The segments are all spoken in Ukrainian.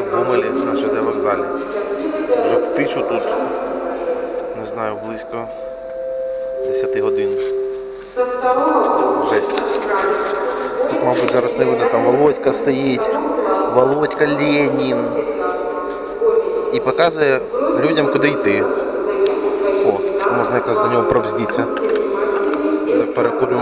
в Бумелі на ЖД вокзалі. Вже втичу тут, не знаю, близько 10 годин. Жесть. Тут, мабуть, зараз не видно, там Володька стоїть. Володька Ленін. І показує людям, куди йти. О, можна якраз до нього пробздіться. Так перекурю.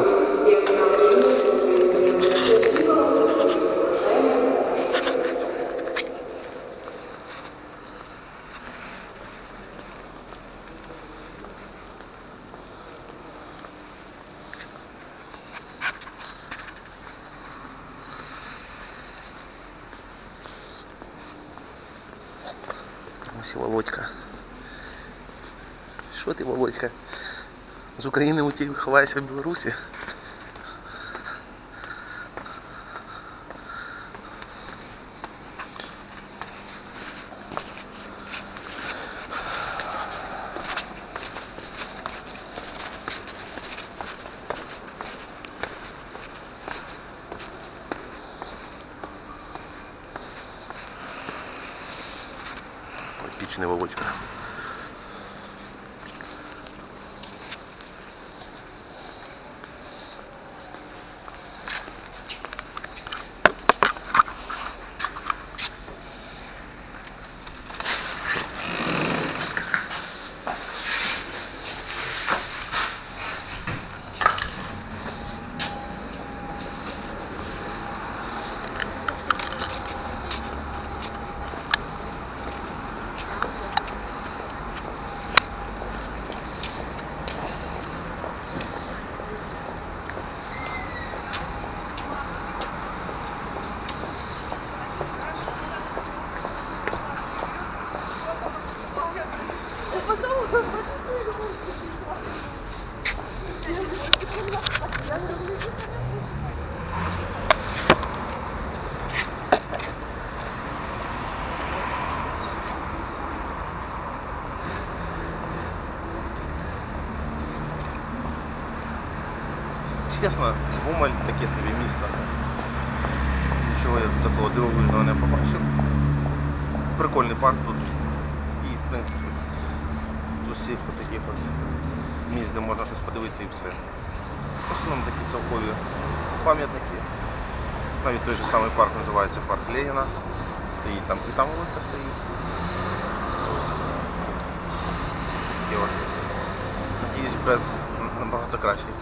Ось Володька. Що ти, Володька? З України утік ховаєшся в Білорусі? Епічний Володька. Чесно, Гомель таке собі місто. Нічого я такого дивовижного не побачив. Прикольний парк тут. І, в принципі, з усіх таких от місць, де можна щось подивитися і все. В основному такі совкові пам'ятники. Навіть той же самий парк називається парк Леніна. Стоїть там і там велика стоїть. Надіюсь, Брест набагато кращий.